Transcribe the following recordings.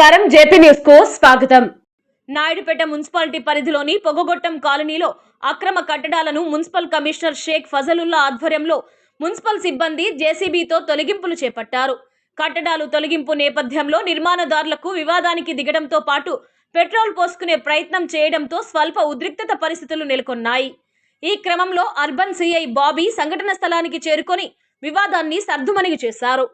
నమస్కారం. జేపీ న్యూస్కు స్వాగతం. నాయుడుపేట మున్సిపాలిటీ పరిధిలోని పొగగొట్టం కాలనీలో అక్రమ కట్టడాలను మున్సిపల్ కమిషనర్ షేక్ ఫజలుల్లా ఆధ్వర్యంలో మున్సిపల్ సిబ్బంది జేసీబీతో తొలగింపులు చేపట్టారు. కట్టడాలు తొలగింపు నేపథ్యంలో నిర్మాణదారులకు వివాదానికి దిగడంతో పాటు పెట్రోల్ పోసుకునే ప్రయత్నం చేయడంతో స్వల్ప ఉద్రిక్తత పరిస్థితులు నెలకొన్నాయి. ఈ క్రమంలో అర్బన్ సిఐ బాబీ సంఘటన స్థలానికి చేరుకొని వివాదాన్ని సర్దుమణిగి చేశారు.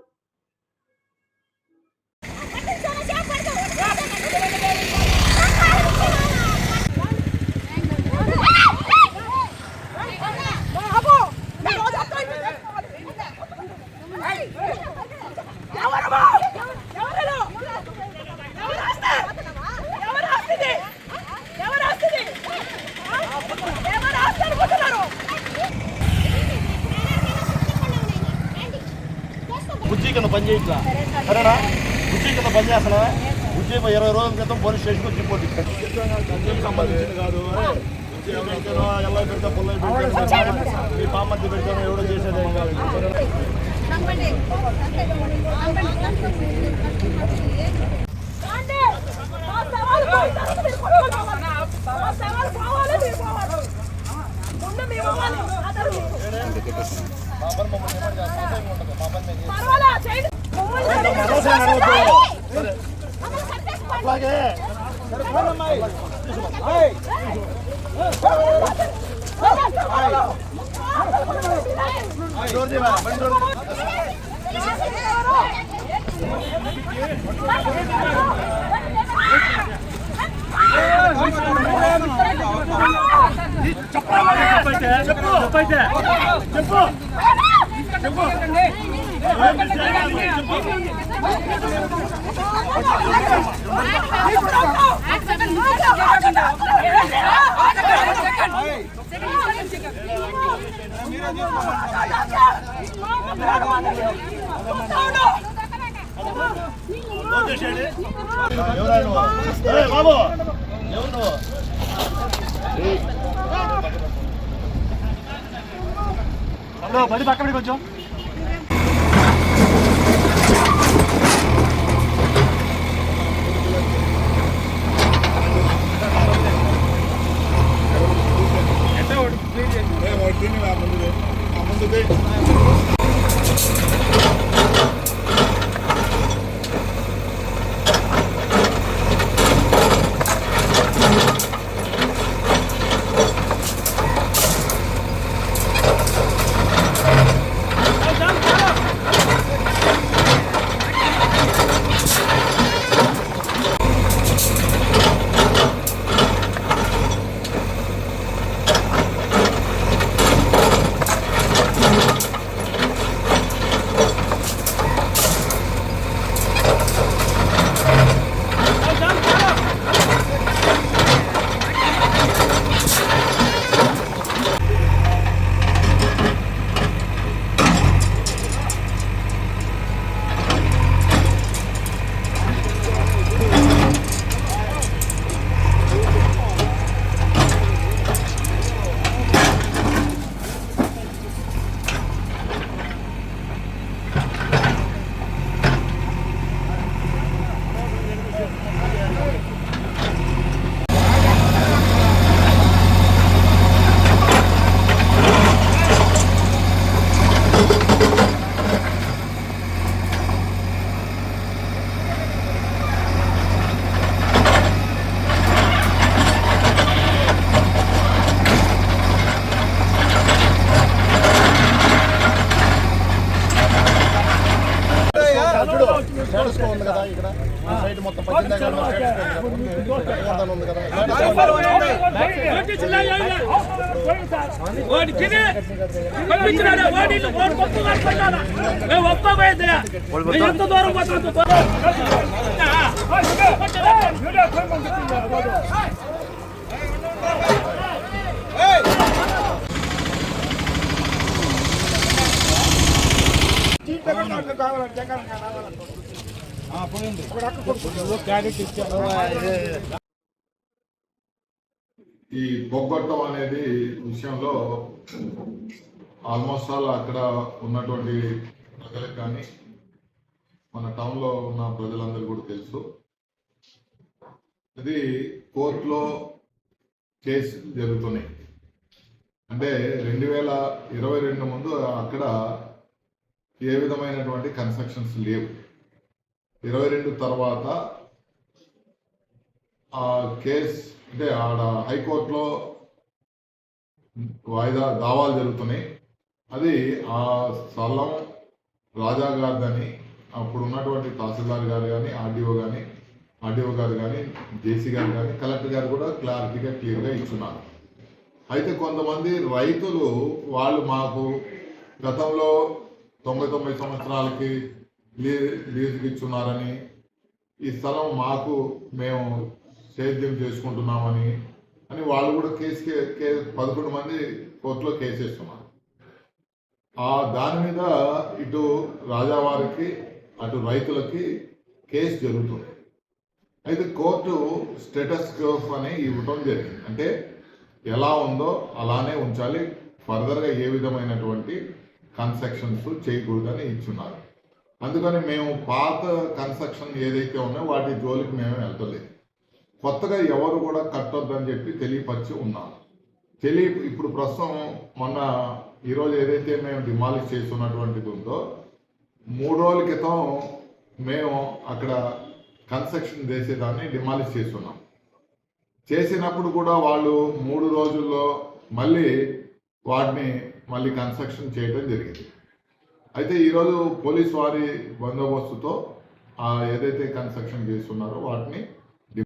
కింద పని చేయట్లా సరేనా బుజ్జి కింద పని చేస్తున్నా బుజ్జి ఇరవై రోజుల క్రితం పోలీస్ స్టేషన్కి వచ్చి రిపోర్ట్ సంబంధించింది కాదు ఎల్ల పెడతా పుల్ల పెడతాను మీ పామర్తి పెడతానో ఎవడో చేసేది ఏం కాదు చేస్తాం. అనవసరంగా అరవద్దు. బాబు ఎవరు నువ్వు ఏయ్. కొంచెం చూడు ఉంది కదా ఇక్కడ సైడ్ మొత్తం పద్దెనిమిది ఉంది కదా. ఎంత దూరం కావాలంటే అంత దూరం ఈ బొగ్గొట్టం అనేది విషయంలో ఆల్మోస్ట్ ఆల్ అక్కడ ఉన్నటువంటి ప్రజలకు కానీ మన టౌన్లో ఉన్న ప్రజలందరూ కూడా తెలుసు. అది కోర్టులో కేసు జరుగుతున్నాయి. అంటే రెండు వేల ఇరవై రెండు ముందు అక్కడ ఏ విధమైనటువంటి కన్స్ట్రక్షన్స్ లేవు. ఇరవై రెండు తర్వాత ఆ కేస్ అంటే ఆడ హైకోర్టులో వాయిదా దావాలు జరుగుతున్నాయి. అది ఆ స్థలం రాజా గారిదని అప్పుడు ఉన్నటువంటి తహసీల్దార్ గారు కానీ ఆర్డీఓ కానీ ఆర్డీఓ గారు కానీ జేసీ గారు కానీ కలెక్టర్ గారు కూడా క్లారిటీగా క్లియర్గా ఇస్తున్నారు అయితే కొంతమంది రైతులు వాళ్ళు మాకు గతంలో తొంభై తొమ్మిది సంవత్సరాలకి లీజుకి ఇచ్చున్నారని ఈ స్థలం మాకు మేము సేద్యం చేసుకుంటున్నామని అని వాళ్ళు కూడా కేసు కే- పదకొండు మంది కోర్టులో కేసు వేస్తున్నారు. ఆ దాని మీద ఇటు రాజావారికి అటు రైతులకి కేసు జరుగుతుంది. అయితే కోర్టు స్టేటస్ కోఫ్ అని ఇవ్వటం జరిగింది. అంటే ఎలా ఉందో అలానే ఉంచాలి. ఫర్దర్గా ఏ విధమైనటువంటి కన్స్ట్రక్షన్స్ చేయకూడదని ఇచ్చున్నారు. అందుకని మేము పాత కన్స్ట్రక్షన్ ఏదైతే ఉన్నాయో వాటి జోలికి మేము వెళ్తలేదు. కొత్తగా ఎవరు కూడా కట్టొద్దని చెప్పి తెలియపరిచి ఉన్నాం. తెలియ ఇప్పుడు ప్రస్తుతం మొన్న ఈరోజు ఏదైతే మేము డిమాలిష్ చేస్తున్నటువంటిది ఉందో మూడు రోజుల క్రితం మేము అక్కడ కన్స్ట్రక్షన్ చేసేదాన్ని డిమాలిష్ చేస్తున్నాం. చేసినప్పుడు కూడా వాళ్ళు మూడు రోజుల్లో మళ్ళీ వాటిని మళ్ళీ కన్స్ట్రక్షన్ చేయడం జరిగింది. అయితే ఈరోజు పోలీస్ వారి బందోబస్తుతో ఏదైతే కన్స్ట్రక్షన్ చేస్తున్నారో వాటిని